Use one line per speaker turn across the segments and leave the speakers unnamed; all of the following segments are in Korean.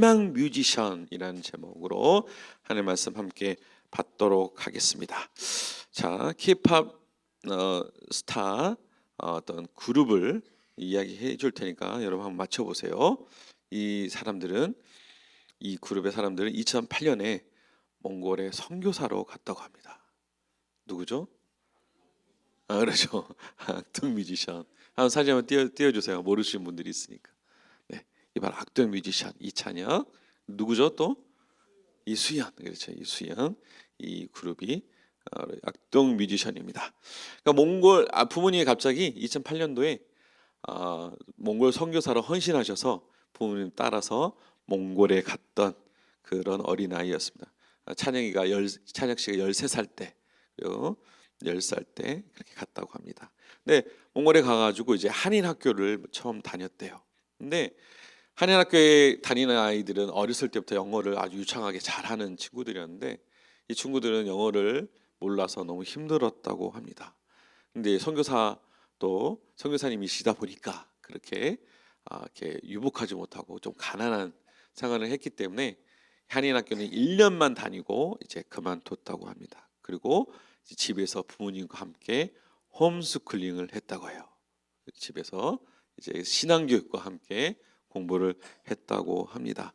희망 뮤지션이라는 제목으로 하나님 말씀 함께 받도록 하겠습니다. 자, 케이팝 어, 스타 어, 어떤 그룹을 이야기해 줄 테니까 여러분 한번 맞춰 보세요. 이 사람들은 이 그룹의 사람들은 2008년에 몽골에 선교사로 갔다고 합니다. 누구죠? 아, 그렇죠. 악동 뮤지션. 한번 사진 한번 띄워, 띄워 주세요. 모르시는 분들이 있으니까. 네, 이발 악동 뮤지션 이찬혁. 누구죠 또? 이수연. 그렇죠. 이수연. 이 그룹이 어, 악동 뮤지션입니다. 그러니까 몽골 아, 부모님이 갑자기 2008년도에 아, 몽골 선교사로 헌신하셔서 부모님 따라서 몽골에 갔던 그런 어린 아이였습니다. 아, 찬영이가 열 찬혁 씨가 13살 때 그리고 10살 때 그렇게 갔다고 합니다. 근데 몽골에 가가지고 이제 한인 학교를 처음 다녔대요. 근데 한인 학교에 다니는 아이들은 어렸을 때부터 영어를 아주 유창하게 잘하는 친구들이었는데 이 친구들은 영어를 몰라서 너무 힘들었다고 합니다. 근데 선교사 또 선교사님이시다 보니까 그렇게 아, 이렇게 유복하지 못하고 좀 가난한 생활을 했기 때문에 한인 학교는 1년만 다니고 이제 그만뒀다고 합니다. 그리고 집에서 부모님과 함께 홈스쿨링을 했다고 해요. 집에서 이제 신앙 교육과 함께 공부를 했다고 합니다.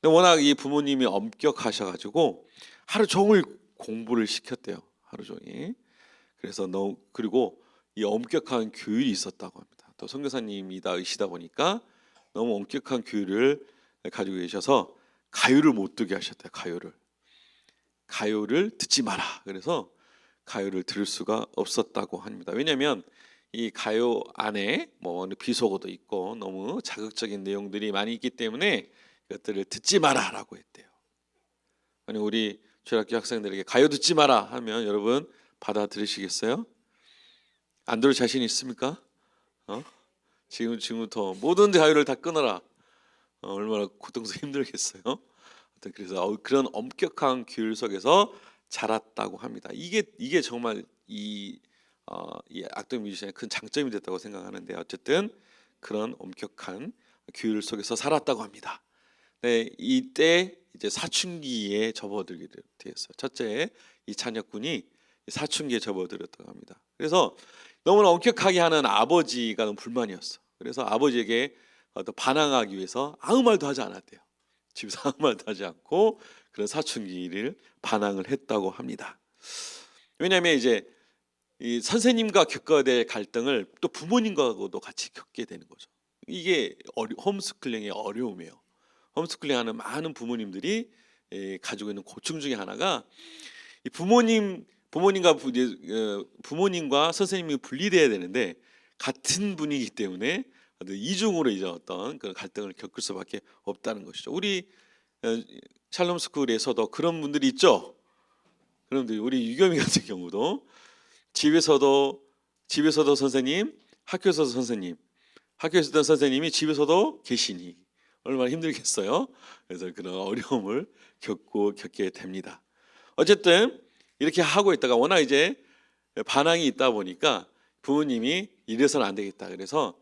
근데 워낙 이 부모님이 엄격하셔가지고 하루 종일 공부를 시켰대요. 하루 종일. 그래서 너무 그리고 이 엄격한 교율이 있었다고 합니다. 또 선교사님이다 보니까 너무 엄격한 교율을 가지고 계셔서 가요를 못 듣게 하셨대요. 가요를 가요를 듣지 마라. 그래서 가요를 들을 수가 없었다고 합니다. 왜냐하면 이 가요 안에 뭐 비속어도 있고 너무 자극적인 내용들이 많이 있기 때문에 이것들을 듣지 마라라고 했대요. 아니 우리 주일학교 학생들에게 가요 듣지 마라 하면 여러분 받아들이시겠어요? 안 들을 자신 있습니까? 어? 지금 지금부터 모든 가요를 다 끊어라. 어, 얼마나 고통스럽고 힘들겠어요. 그래서 어, 그런 엄격한 규율 속에서 자랐다고 합니다. 이게 이게 정말 이, 어, 이 악동 뮤지션의 큰 장점이 됐다고 생각하는데 어쨌든 그런 엄격한 규율 속에서 살았다고 합니다. 네, 이때 이제 사춘기에 접어들게 되었어요. 첫째, 이 찬혁군이 사춘기에 접어들었다고 합니다. 그래서 너무나 엄격하게 하는 아버지가 너무 불만이었어. 그래서 아버지에게 또 반항하기 위해서 아무 말도 하지 않았대요. 집에서 아무 말도 하지 않고 그런 사춘기를 반항을 했다고 합니다. 왜냐하면 이제 이 선생님과 겪어야 될 갈등을 또 부모님과도 같이 겪게 되는 거죠. 이게 어리, 홈스쿨링의 어려움이에요. 홈스쿨링하는 많은 부모님들이 에, 가지고 있는 고충 중에 하나가 이 부모님 부모님과 부, 어, 부모님과 선생님이 분리돼야 되는데 같은 분이기 때문에 이중으로 이제 어떤 그런 갈등을 겪을 수밖에 없다는 것이죠. 우리 어, 샬롬 스쿨에서도 그런 분들이 있죠. 그런데 우리 유겸이 같은 경우도 집에서도 집에서도 선생님, 학교에서도 선생님, 학교에서 던 선생님이 집에서도 계시니 얼마나 힘들겠어요. 그래서 그런 어려움을 겪고 겪게 됩니다. 어쨌든 이렇게 하고 있다가 워낙 이제 반항이 있다 보니까 부모님이 이래서는 안 되겠다. 그래서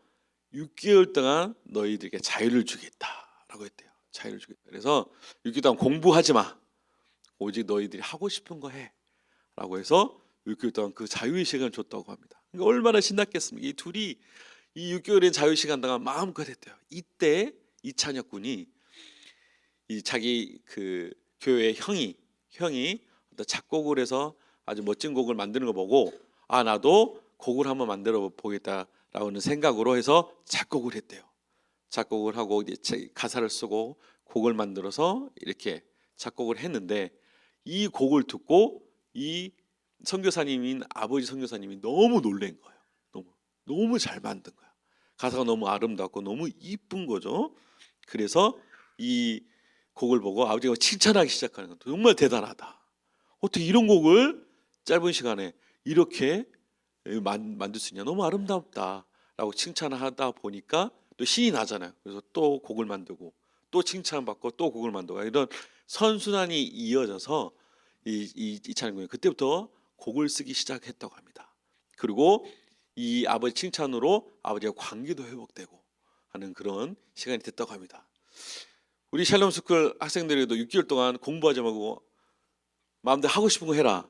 6개월 동안 너희들에게 자유를 주겠다라고 했대요. 자유를 주겠다. 그래서 6개월 동안 공부하지 마. 오직 너희들이 하고 싶은 거 해. 라고 해서 6개월 동안 그 자유의 시간을 줬다고 합니다. 그러니까 얼마나 신났겠습니까? 이 둘이 이 6개월의 자유 시간 동안 마음껏 했대요. 이때 이찬혁 군이 이 자기 그 교회 형이 형이 작곡을 해서 아주 멋진 곡을 만드는 거 보고 아 나도 곡을 한번 만들어 보겠다라는 생각으로 해서 작곡을 했대요. 작곡을 하고 이제 가사를 쓰고 곡을 만들어서 이렇게 작곡을 했는데 이 곡을 듣고 이 선교사님인 아버지 선교사님이 너무 놀란 거예요. 너무 너무 잘 만든 거야. 가사가 너무 아름답고 너무 이쁜 거죠. 그래서 이 곡을 보고 아버지가 칭찬하기 시작하는 건 정말 대단하다. 어떻게 이런 곡을 짧은 시간에 이렇게 만, 만들 수 있냐? 너무 아름답다라고 칭찬하다 보니까 또 신이 나잖아요. 그래서 또 곡을 만들고 또 칭찬받고 또 곡을 만들고 이런 선순환이 이어져서 이, 이 이찬 군이 그때부터 곡을 쓰기 시작했다고 합니다. 그리고 이 아버지 칭찬으로 아버지와 관계도 회복되고 하는 그런 시간이 됐다고 합니다. 우리 샬롬 스쿨 학생들에도 6개월 동안 공부하지 말고 마음대로 하고 싶은 거 해라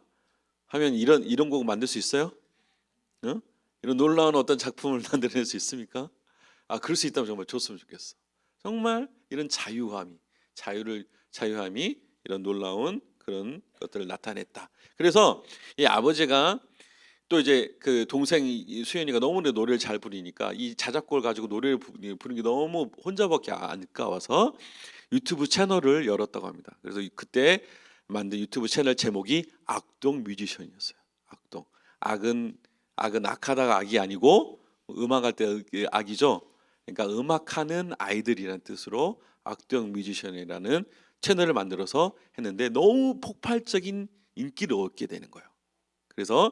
하면 이런 이런 곡 만들 수 있어요? 응? 이런 놀라운 어떤 작품을 만들어낼 수 있습니까? 아 그럴 수 있다면 정말 좋으면 좋겠어. 정말 이런 자유함이 자유를 자유함이 이런 놀라운 그런 것들을 나타냈다. 그래서 이 아버지가 또 이제 그 동생 이 수연이가 너무나 노래를 잘 부르니까 이 자작곡을 가지고 노래를 부- 부르는 게 너무 혼자밖에 안 가와서 유튜브 채널을 열었다고 합니다. 그래서 이- 그때 만든 유튜브 채널 제목이 악동 뮤지션이었어요. 악동. 악은 악은 악하다가 악이 아니고 음악할 때 악이죠. 그러니까 음악하는 아이들이라는 뜻으로 악동 뮤지션이라는 채널을 만들어서 했는데 너무 폭발적인 인기를 얻게 되는 거예요. 그래서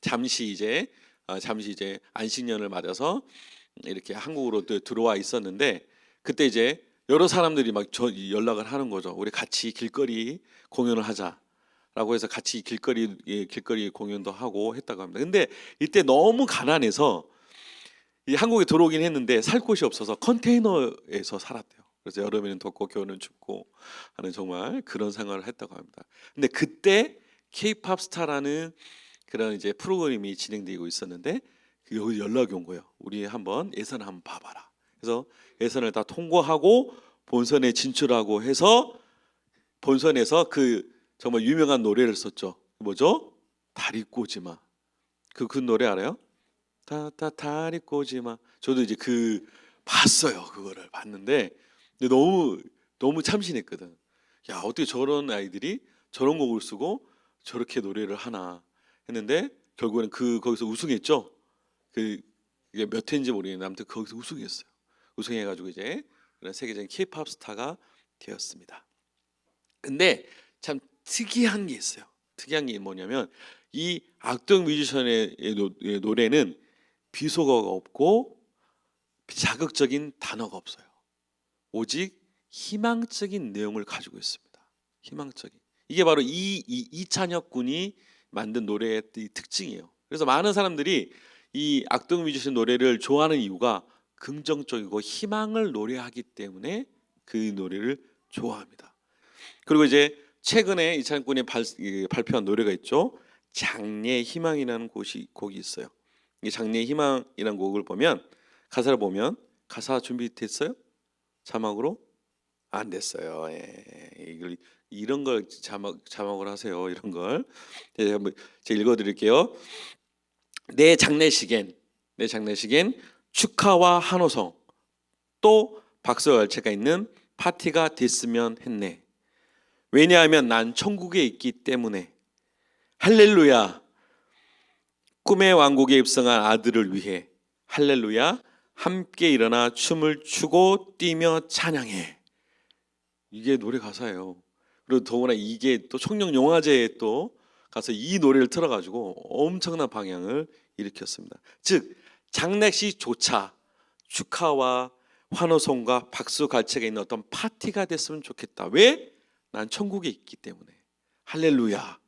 잠시 이제 어, 잠시 이제 안식년을 맞아서 이렇게 한국으로 또 들어와 있었는데 그때 이제 여러 사람들이 막 저 연락을 하는 거죠. 우리 같이 길거리 공연을 하자라고 해서 같이 길거리 예, 길거리 공연도 하고 했다고 합니다. 근데 이때 너무 가난해서 이 한국에 들어오긴 했는데 살 곳이 없어서 컨테이너에서 살았대요. 그래서 여름에는 덥고 겨울은 춥고 하는 정말 그런 생활을 했다고 합니다. 근데 그때 K-팝 스타라는 그런 이제 프로그램이 진행되고 있었는데 그 여기 연락이 온 거예요. 우리 한번 예선 한번 봐봐라. 그래서 예선을 다 통과하고 본선에 진출하고 해서 본선에서 그 정말 유명한 노래를 썼죠. 뭐죠? 다리 꼬지마. 그 그 노래 알아요? 다 다 다리 꼬지마. 저도 이제 그 봤어요. 그거를 봤는데 근데 너무 너무 참신했거든. 야 어떻게 저런 아이들이 저런 곡을 쓰고 저렇게 노래를 하나 했는데 결국에는 그 거기서 우승했죠. 그 이게 몇 회인지 모르겠는데 아무튼 거기서 우승했어요. 우승해가지고 이제 그런 세계적인 K-팝 스타가 되었습니다. 근데 참 특이한 게 있어요. 특이한 게 뭐냐면 이 악동 뮤지션의 노래는 비속어가 없고 자극적인 단어가 없어요. 오직 희망적인 내용을 가지고 있습니다. 희망적인. 이게 바로 이, 이 이찬혁 군이 만든 노래의 이 특징이에요. 그래서 많은 사람들이 이 악동 뮤지션 노래를 좋아하는 이유가 긍정적이고 희망을 노래하기 때문에 그 노래를 좋아합니다. 그리고 이제 최근에 이찬혁 군이 발, 이, 발표한 노래가 있죠. 장래 희망이라는 곡이 곡이 있어요. 이 장래 희망이라는 곡을 보면 가사를 보면 가사 준비됐어요? 자막으로 안 됐어요. 예. 이걸 이런 걸 자막 자막을 하세요. 이런 걸 예, 한번 제가 읽어드릴게요. 내 장례식엔 내 장례식엔 축하와 한호성 또 박수 열차가 있는 파티가 됐으면 했네. 왜냐하면 난 천국에 있기 때문에 할렐루야 꿈의 왕국에 입성한 아들을 위해 할렐루야 함께 일어나 춤을 추고 뛰며 찬양해. 이게 노래 가사예요. 그리고 더구나 이게 또 청룡 영화제에 또 가서 이 노래를 틀어가지고 엄청난 방향을 일으켰습니다. 즉 장례식조차 축하와 환호성과 박수 갈채가 있는 어떤 파티가 됐으면 좋겠다. 왜? 난 천국에 있기 때문에 할렐루야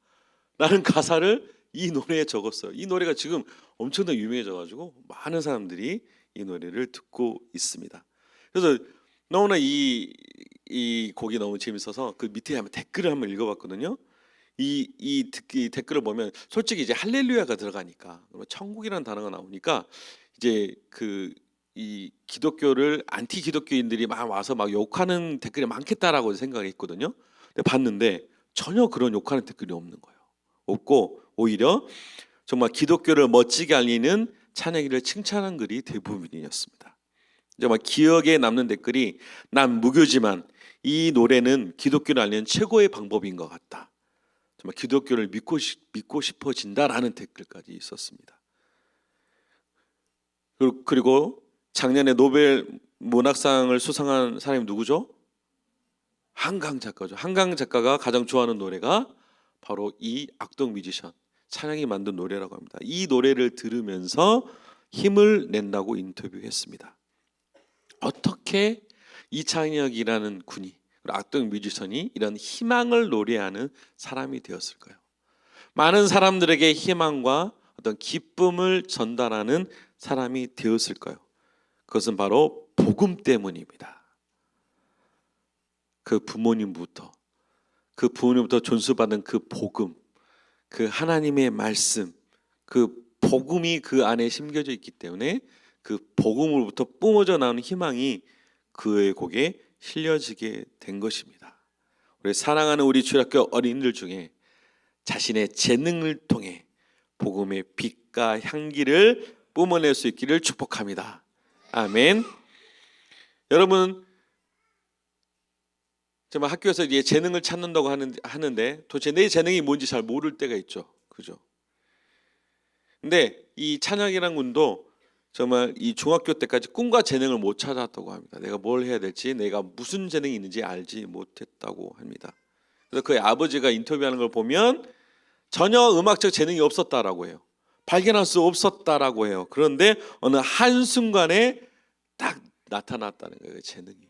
라는 가사를 이 노래에 적었어요. 이 노래가 지금 엄청나게 유명해져가지고 많은 사람들이 이 노래를 듣고 있습니다. 그래서 너무나 이, 이 곡이 너무 재밌어서 그 밑에 한번 댓글을 한번 읽어봤거든요. 이, 이, 듣- 이 댓글을 보면 솔직히 이제 할렐루야가 들어가니까 천국이라는 단어가 나오니까 이제 그 이 기독교를 안티 기독교인들이 막 와서 막 욕하는 댓글이 많겠다라고 생각을 했거든요. 근데 봤는데 전혀 그런 욕하는 댓글이 없는 거예요. 없고 오히려 정말 기독교를 멋지게 알리는 찬양이를 칭찬한 글이 대부분이었습니다. 정말 기억에 남는 댓글이 난 무교지만 이 노래는 기독교를 알리는 최고의 방법인 것 같다. 정말 기독교를 믿고 싶, 믿고 싶어진다라는 댓글까지 있었습니다. 그리고 작년에 노벨 문학상을 수상한 사람이 누구죠? 한강 작가죠. 한강 작가가 가장 좋아하는 노래가 바로 이 악동 뮤지션 찬양이 만든 노래라고 합니다. 이 노래를 들으면서 힘을 낸다고 인터뷰했습니다. 어떻게 이창혁이라는 군이 악동 뮤지션이 이런 희망을 노래하는 사람이 되었을까요? 많은 사람들에게 희망과 어떤 기쁨을 전달하는 사람이 되었을까요? 그것은 바로 복음 때문입니다. 그 부모님부터 그 부모님부터 존수받은 그 복음, 그 하나님의 말씀, 그 복음이 그 안에 심겨져 있기 때문에 그 복음으로부터 뿜어져 나오는 희망이 그의 곡에 실려지게 된 것입니다. 우리 사랑하는 우리 주일학교 어린이들 중에 자신의 재능을 통해 복음의 빛과 향기를 뿜어낼 수 있기를 축복합니다. 아멘. 여러분 정말 학교에서 이제 재능을 찾는다고 하는, 하는데 도대체 내 재능이 뭔지 잘 모를 때가 있죠. 그죠? 근데 이 찬양이란 군도 정말 이 중학교 때까지 꿈과 재능을 못 찾았다고 합니다. 내가 뭘 해야 될지, 내가 무슨 재능이 있는지 알지 못했다고 합니다. 그래서 그의 아버지가 인터뷰하는 걸 보면 전혀 음악적 재능이 없었다라고 해요. 발견할 수 없었다라고 해요. 그런데 어느 한 순간에 딱 나타났다는 거예요. 그 재능이.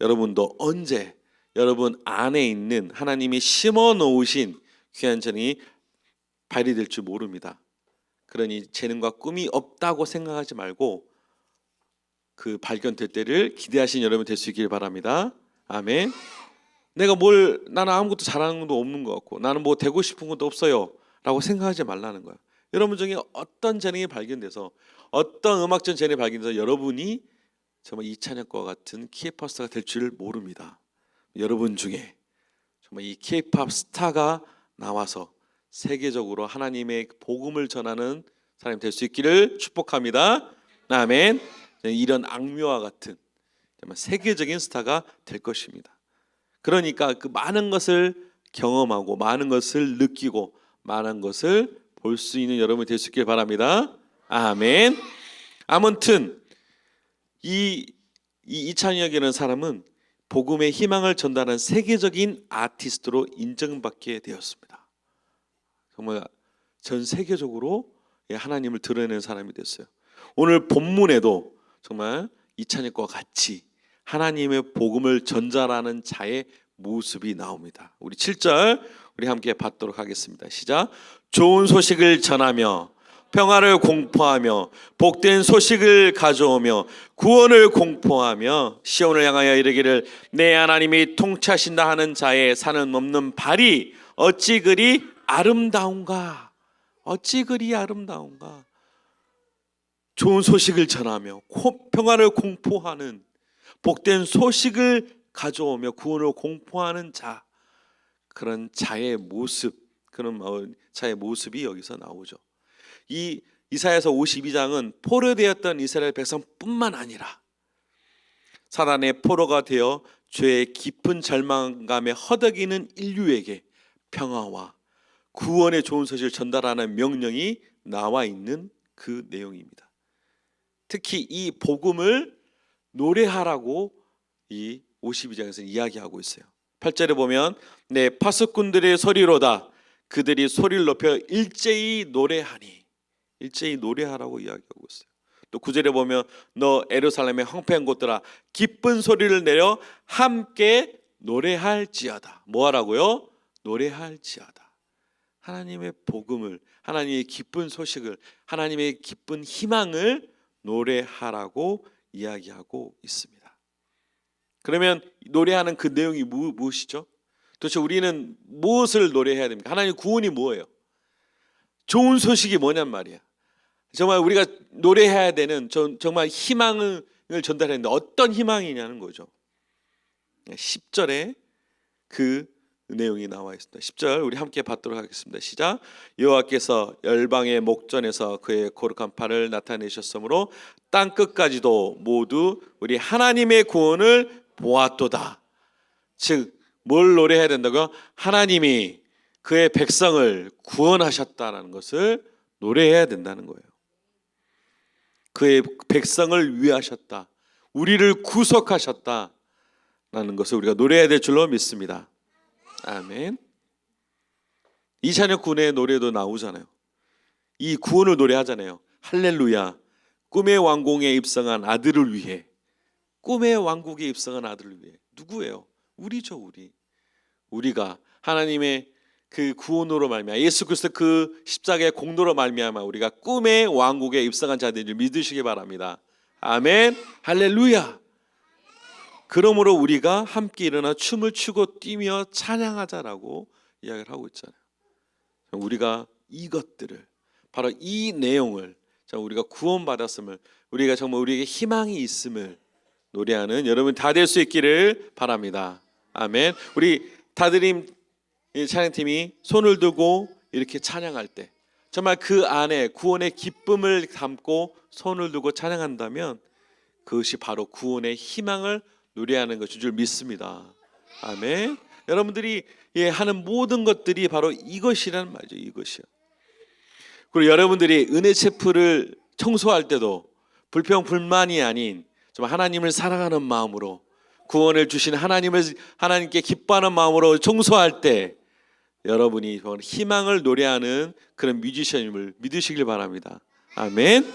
여러분도 언제 여러분 안에 있는 하나님이 심어 놓으신 귀한 재능이 발휘될 줄 모릅니다. 그러니 재능과 꿈이 없다고 생각하지 말고 그 발견될 때를 기대하신 여러분 될 수 있길 바랍니다. 아멘. 내가 뭘 나는 아무것도 잘하는 것도 없는 것 같고 나는 뭐 되고 싶은 것도 없어요라고 생각하지 말라는 거야. 여러분 중에 어떤 재능이 발견돼서 어떤 음악적 재능이 발견돼서 여러분이 정말 이찬혁과 같은 키에파스타가 될 줄 모릅니다. 여러분 중에 정말 이 케이팝 스타가 나와서 세계적으로 하나님의 복음을 전하는 사람이 될 수 있기를 축복합니다. 아멘. 이런 악묘와 같은 정말 세계적인 스타가 될 것입니다. 그러니까 그 많은 것을 경험하고 많은 것을 느끼고 많은 것을 볼 수 있는 여러분이 될 수 있길 바랍니다. 아멘. 아무튼 이, 이 이찬혁이라는 사람은 복음의 희망을 전달하는 세계적인 아티스트로 인정받게 되었습니다. 정말 전 세계적으로 예, 하나님을 드러내는 사람이 됐어요. 오늘 본문에도 정말 이찬혁과 같이 하나님의 복음을 전달하는 자의 모습이 나옵니다. 우리 7절 우리 함께 받도록 하겠습니다. 시작. 좋은 소식을 전하며 평화를 공포하며 복된 소식을 가져오며 구원을 공포하며 시온을 향하여 이르기를 내 하나님이 통치하신다 하는 자의 산은 없는 발이 어찌 그리 아름다운가? 어찌 그리 아름다운가? 좋은 소식을 전하며 평화를 공포하는 복된 소식을 가져오며 구원을 공포하는 자. 그런 자의 모습 그런 자의 모습이 여기서 나오죠. 이 이사야서 52장은 포로되었던 이스라엘 백성뿐만 아니라 사단의 포로가 되어 죄의 깊은 절망감에 허덕이는 인류에게 평화와 구원의 좋은 소식을 전달하는 명령이 나와 있는 그 내용입니다. 특히 이 복음을 노래하라고 이 52장에서 이야기하고 있어요. 8절에 보면 내 파수꾼들의 소리로다 그들이 소리를 높여 일제히 노래하니 일제히 노래하라고 이야기하고 있어요. 또 구절에 보면 너 에루살렘의 황폐한 곳들아 기쁜 소리를 내려 함께 노래할지어다. 뭐 하라고요? 노래할지어다. 하나님의 복음을 하나님의 기쁜 소식을 하나님의 기쁜 희망을 노래하라고 이야기하고 있습니다. 그러면 노래하는 그 내용이 무, 무엇이죠? 도대체 우리는 무엇을 노래해야 됩니까? 하나님 구원이 뭐예요? 좋은 소식이 뭐냔 말이야. 정말 우리가 노래해야 되는 정말 희망을 전달했는데 어떤 희망이냐는 거죠. 10절에 그 내용이 나와 있습니다. 10절 우리 함께 받도록 하겠습니다. 시작. 여호와께서 열방의 목전에서 그의 거룩한 팔을 나타내셨으므로 땅 끝까지도 모두 우리 하나님의 구원을 보았도다. 즉 뭘 노래해야 된다고요? 하나님이 그의 백성을 구원하셨다라는 것을 노래해야 된다는 거예요. 그의 백성을 위하셨다. 우리를 구속하셨다. 라는 것을 우리가 노래해야 될 줄로 믿습니다. 아멘. 이찬혁 군의 노래도 나오잖아요. 이 구원을 노래하잖아요. 할렐루야. 꿈의 왕궁에 입성한 아들을 위해. 꿈의 왕국에 입성한 아들을 위해. 누구예요? 우리죠, 우리. 우리가 하나님의 그 구원으로 말미암아 예수 그리스도 그 십자가의 공로로 말미암아 우리가 꿈의 왕국에 입성한 자들을 믿으시기 바랍니다. 아멘. 할렐루야. 그러므로 우리가 함께 일어나 춤을 추고 뛰며 찬양하자라고 이야기를 하고 있잖아요. 우리가 이것들을 바로 이 내용을 자 우리가 구원받았음을 우리가 정말 우리에게 희망이 있음을 노래하는 여러분 다 될 수 있기를 바랍니다. 아멘. 우리 다드림 이 찬양팀이 손을 들고 이렇게 찬양할 때 정말 그 안에 구원의 기쁨을 담고 손을 들고 찬양한다면 그것이 바로 구원의 희망을 노래하는 것인 줄 믿습니다. 아멘. 여러분들이 예, 하는 모든 것들이 바로 이것이란 말이죠. 이것이요. 그리고 여러분들이 은혜 체프를 청소할 때도 불평 불만이 아닌 정말 하나님을 사랑하는 마음으로 구원을 주신 하나님을 하나님께 기뻐하는 마음으로 청소할 때 여러분이 희망을 노래하는 그런 뮤지션임을 믿으시길 바랍니다. 아멘.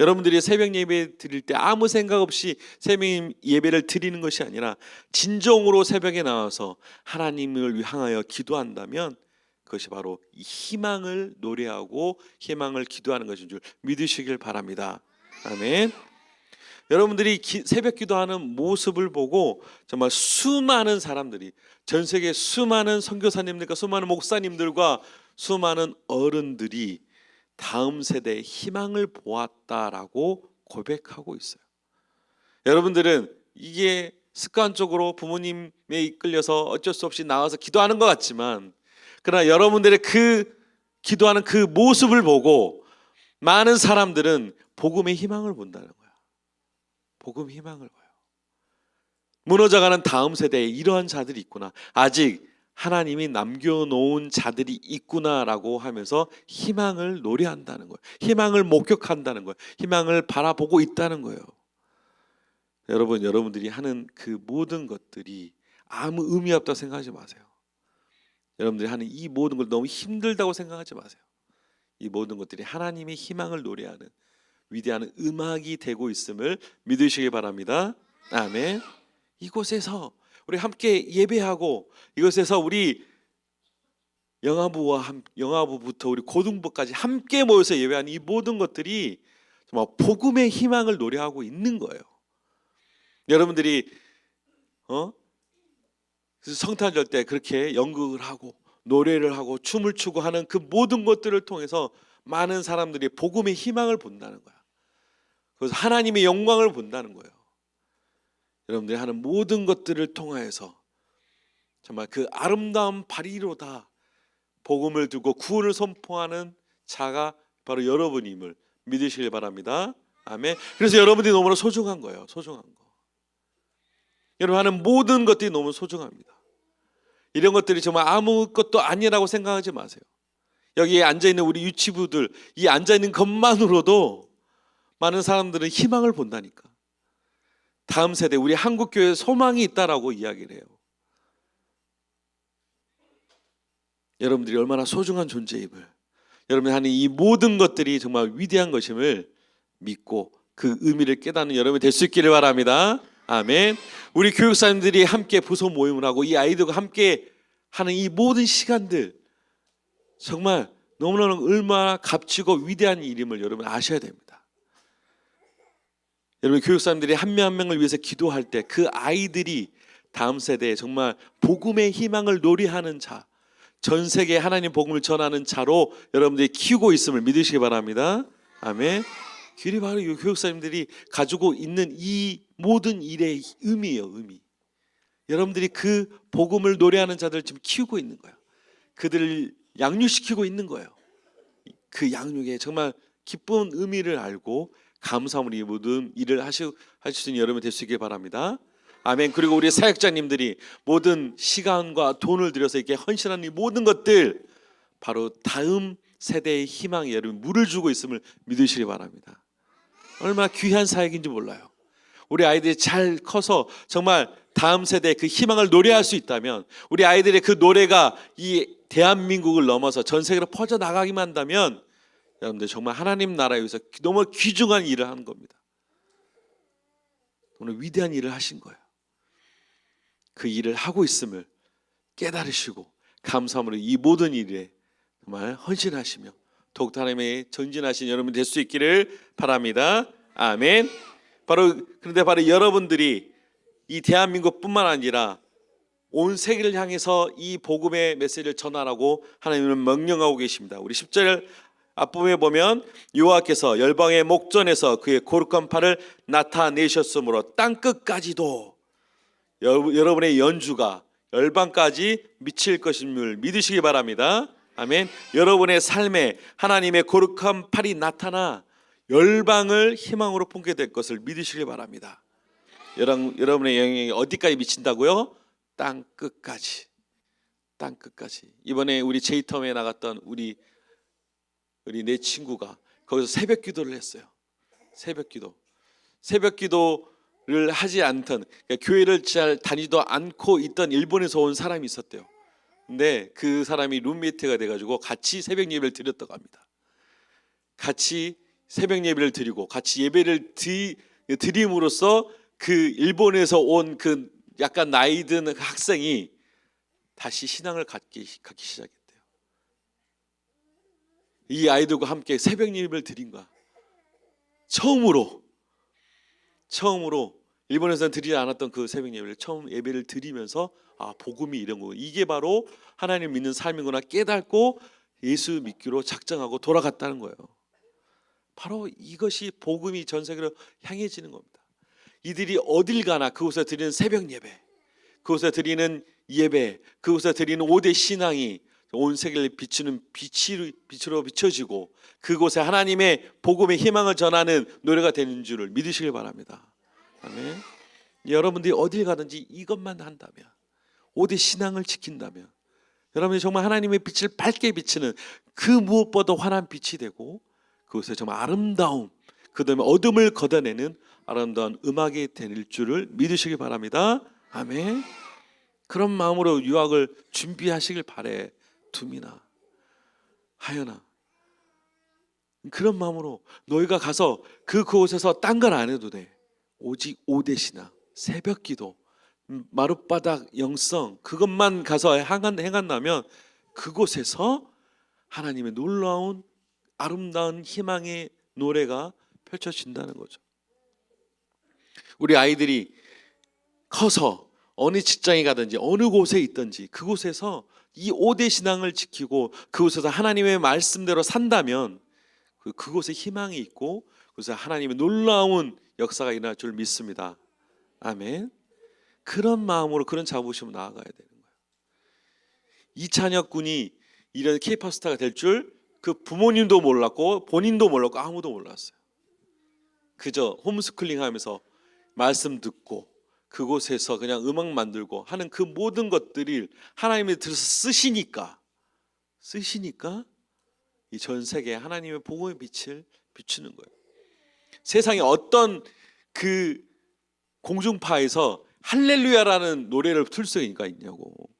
여러분들이 새벽 예배 드릴 때 아무 생각 없이 새벽 예배를 드리는 것이 아니라 진정으로 새벽에 나와서 하나님을 향하여 기도한다면 그것이 바로 이 희망을 노래하고 희망을 기도하는 것인 줄 믿으시길 바랍니다. 아멘. 여러분들이 기- 새벽 기도하는 모습을 보고 정말 수많은 사람들이 전 세계 수많은 선교사님들과 수많은 목사님들과 수많은 어른들이 다음 세대의 희망을 보았다라고 고백하고 있어요. 여러분들은 이게 습관적으로 부모님에 이끌려서 어쩔 수 없이 나와서 기도하는 것 같지만 그러나 여러분들의 그 기도하는 그 모습을 보고 많은 사람들은 복음의 희망을 본다는 거야. 복음 희망을 봐요. 무너져가는 다음 세대에 이러한 자들이 있구나. 아직 하나님이 남겨놓은 자들이 있구나라고 하면서 희망을 노래한다는 거예요. 희망을 목격한다는 거예요. 희망을 바라보고 있다는 거예요. 여러분, 여러분들이 하는 그 모든 것들이 아무 의미 없다고 생각하지 마세요. 여러분들이 하는 이 모든 걸 너무 힘들다고 생각하지 마세요. 이 모든 것들이 하나님의 희망을 노래하는 위대한 음악이 되고 있음을 믿으시기 바랍니다. 아멘. 이곳에서 우리 함께 예배하고 이곳에서 우리 영화부와 함, 영화부부터 우리 고등부까지 함께 모여서 예배하는 이 모든 것들이 정말 복음의 희망을 노래하고 있는 거예요. 여러분들이 어 성탄절 때 그렇게 연극을 하고 노래를 하고 춤을 추고 하는 그 모든 것들을 통해서 많은 사람들이 복음의 희망을 본다는 거야. 그래서 하나님의 영광을 본다는 거예요. 여러분들이 하는 모든 것들을 통하여서 정말 그 아름다운 바리로다 복음을 두고 구원을 선포하는 자가 바로 여러분임을 믿으시길 바랍니다. 아멘. 그래서 여러분들이 너무나 소중한 거예요. 소중한 거. 여러분 하는 모든 것들이 너무 소중합니다. 이런 것들이 정말 아무것도 아니라고 생각하지 마세요. 여기에 앉아 있는 우리 유치부들 이 앉아 있는 것만으로도 많은 사람들은 희망을 본다니까. 다음 세대 우리 한국 교회에 소망이 있다라고 이야기를 해요. 여러분들이 얼마나 소중한 존재임을 여러분이 하는 이 모든 것들이 정말 위대한 것임을 믿고 그 의미를 깨닫는 여러분이 될 수 있기를 바랍니다. 아멘. 우리 교육사님들이 함께 부서 모임을 하고 이 아이들과 함께 하는 이 모든 시간들 정말 너무나 얼마나 값지고 위대한 일임을 여러분 아셔야 됩니다. 여러분 교육사님들이 한 명 한 명을 위해서 기도할 때 그 아이들이 다음 세대에 정말 복음의 희망을 노래하는 자, 전 세계에 하나님 복음을 전하는 자로 여러분들이 키우고 있음을 믿으시기 바랍니다. 아멘. 그게 바로 이 교육사님들이 가지고 있는 이 모든 일의 의미예요, 의미. 여러분들이 그 복음을 노래하는 자들 지금 키우고 있는 거예요. 그들을 양육시키고 있는 거예요. 그 양육에 정말 기쁜 의미를 알고 감사함으로 이 모든 일을 하실 수 있는 여러분 될수 있길 바랍니다. 아멘. 그리고 우리 사역자님들이 모든 시간과 돈을 들여서 이렇게 헌신하는 이 모든 것들 바로 다음 세대의 희망에 여러분 물을 주고 있음을 믿으시기 바랍니다. 얼마나 귀한 사역인지 몰라요. 우리 아이들이 잘 커서 정말 다음 세대의 그 희망을 노래할 수 있다면 우리 아이들의 그 노래가 이 대한민국을 넘어서 전 세계로 퍼져 나가기만 한다면 여러분들 정말 하나님 나라에 위해서 너무 귀중한 일을 하는 겁니다. 오늘 위대한 일을 하신 거예요. 그 일을 하고 있음을 깨달으시고 감사함으로 이 모든 일에 정말 헌신하시며 더욱 하나님의 전진하신 여러분 될 수 있기를 바랍니다. 아멘. 바로 그런데 바로 여러분들이 이 대한민국뿐만 아니라 온 세계를 향해서 이 복음의 메시지를 전하라고 하나님은 명령하고 계십니다. 우리 10절 앞부분에 보면 여호와께서 열방의 목전에서 그의 거룩한 팔을 나타내셨으므로 땅 끝까지도 여- 여러분의 연주가 열방까지 미칠 것임을 믿으시기 바랍니다. 아멘. 여러분의 삶에 하나님의 거룩한 팔이 나타나 열방을 희망으로 품게 될 것을 믿으시기 바랍니다. 여러분, 여러분의 영향이 어디까지 미친다고요? 땅 끝까지. 땅 끝까지. 이번에 우리 제이텀에 나갔던 우리 우리 내 친구가 거기서 새벽 기도를 했어요. 새벽 기도. 새벽 기도를 하지 않던 그러니까 교회를 잘 다니도 않고 있던 일본에서 온 사람이 있었대요. 근데 그 사람이 룸메이트가 돼가지고 같이 새벽 예배를 드렸다고 합니다. 같이 새벽 예배를 드리고 같이 예배를 드, 드림으로써 그 일본에서 온 그 약간 나이 든 학생이 다시 신앙을 갖기, 갖기 시작했대요. 이 아이들과 함께 새벽 예배를 드린 거야. 처음으로 처음으로 일본에서는 드리지 않았던 그 새벽 예배를 처음 예배를 드리면서 아 복음이 이런 거 이게 바로 하나님 믿는 삶이구나 깨닫고 예수 믿기로 작정하고 돌아갔다는 거예요. 바로 이것이 복음이 전 세계로 향해지는 겁니다. 이들이 어딜 가나 그곳에 드리는 새벽 예배, 그곳에 드리는 예배, 그곳에 드리는 5대 신앙이 온 세계를 비추는 빛으로, 빛으로 비춰지고 그곳에 하나님의 복음의 희망을 전하는 노래가 되는 줄을 믿으시길 바랍니다. 아멘. 여러분들이 어딜 가든지 이것만 한다면 5대 신앙을 지킨다면 여러분이 정말 하나님의 빛을 밝게 비치는 그 무엇보다 환한 빛이 되고 그곳에 정말 아름다움 그다음에 어둠을 걷어내는 아름다운 음악이 될 줄을 믿으시기 바랍니다. 아멘. 그런 마음으로 유학을 준비하시길 바래 두미나 하연아 그런 마음으로 너희가 가서 그 그곳에서 딴 건 안 해도 돼. 오직 오대 신앙, 새벽 기도, 음, 마룻바닥 영성 그것만 가서 행한, 행한다면 그곳에서 하나님의 놀라운 아름다운 희망의 노래가 펼쳐진다는 거죠. 우리 아이들이 커서 어느 직장에 가든지 어느 곳에 있든지 그곳에서 이 5대 신앙을 지키고 그곳에서 하나님의 말씀대로 산다면 그- 그곳에 희망이 있고 그곳에 하나님의 놀라운 역사가 일어날 줄 믿습니다. 아멘. 그런 마음으로 그런 자부심으로 나아가야 되는 거예요. 이찬혁 군이 이런 케이팝 스타가 될 줄 그 부모님도 몰랐고 본인도 몰랐고 아무도 몰랐어요. 그저 홈스쿨링 하면서 말씀 듣고 그곳에서 그냥 음악 만들고 하는 그 모든 것들이 하나님의 들어서 쓰시니까 쓰시니까 이 전 세계에 하나님의 복음의 빛을 비추는 거예요. 세상에 어떤 그 공중파에서 할렐루야라는 노래를 틀 수가 있냐고.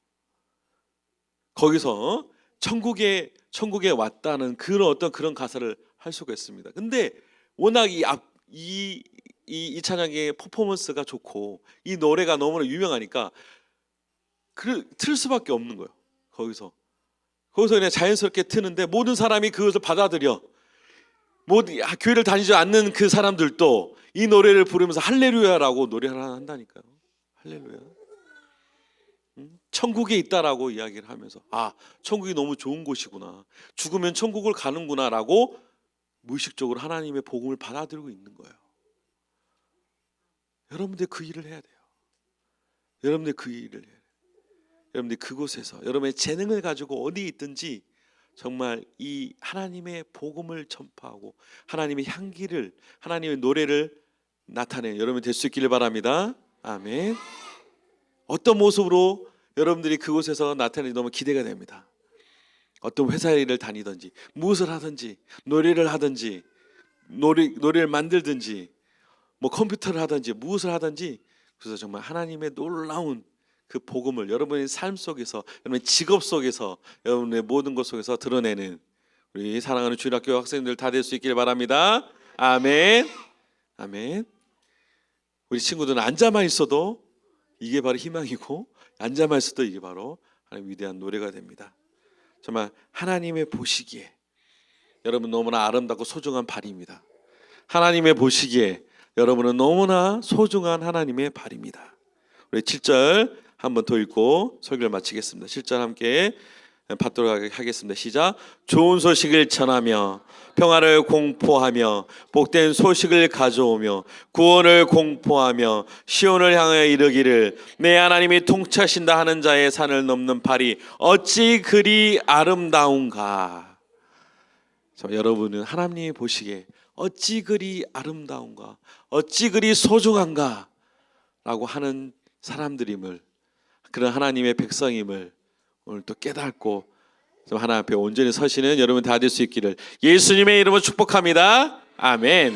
거기서 천국에 천국에 왔다는 그런 어떤 그런 가사를 할 수가 있습니다. 근데 워낙 이 앞이 이 이찬양의 퍼포먼스가 좋고 이 노래가 너무나 유명하니까 그 틀 수밖에 없는 거예요. 거기서 거기서 그냥 자연스럽게 트는데 모든 사람이 그것을 받아들여. 모든 아, 교회를 다니지 않는 그 사람들도 이 노래를 부르면서 할렐루야라고 노래를 한다니까요. 할렐루야. 음? 천국에 있다라고 이야기를 하면서 아 천국이 너무 좋은 곳이구나 죽으면 천국을 가는구나라고 무의식적으로 하나님의 복음을 받아들이고 있는 거예요. 여러분들 그 일을 해야 돼요. 여러분들 그 일을 해야 돼요. 여러분들 그곳에서 여러분의 재능을 가지고 어디 있든지 정말 이 하나님의 복음을 전파하고 하나님의 향기를 하나님의 노래를 나타내는 여러분 될수 있기를 바랍니다. 아멘. 어떤 모습으로 여러분들이 그곳에서 나타내는지 너무 기대가 됩니다. 어떤 회사 일을 다니든지 무엇을 하든지 노래를 하든지 노래 노래를 만들든지 뭐 컴퓨터를 하든지 무엇을 하든지 그래서 정말 하나님의 놀라운 그 복음을 여러분의 삶 속에서 여러분의 직업 속에서 여러분의 모든 것 속에서 드러내는 우리 사랑하는 주일학교 학생들 다 될 수 있기를 바랍니다. 아멘. 아멘. 우리 친구들은 앉아만 있어도 이게 바로 희망이고 앉아만 있어도 이게 바로 하나님 위대한 노래가 됩니다. 정말 하나님의 보시기에 여러분 너무나 아름답고 소중한 발입니다. 하나님의 보시기에 여러분은 너무나 소중한 하나님의 발입니다. 우리 7절 한번 더 읽고 설교를 마치겠습니다. 7절 함께 받도록 하겠습니다. 시작. 좋은 소식을 전하며 평화를 공포하며 복된 소식을 가져오며 구원을 공포하며 시온을 향하여 이르기를 내 하나님이 통치하신다 하는 자의 산을 넘는 발이 어찌 그리 아름다운가. 자, 여러분은 하나님이 보시기에 어찌 그리 아름다운가, 어찌 그리 소중한가 라고 하는 사람들임을 그런 하나님의 백성임을 오늘 또 깨닫고 좀 하나님 앞에 온전히 서시는 여러분 다 될 수 있기를 예수님의 이름으로 축복합니다. 아멘.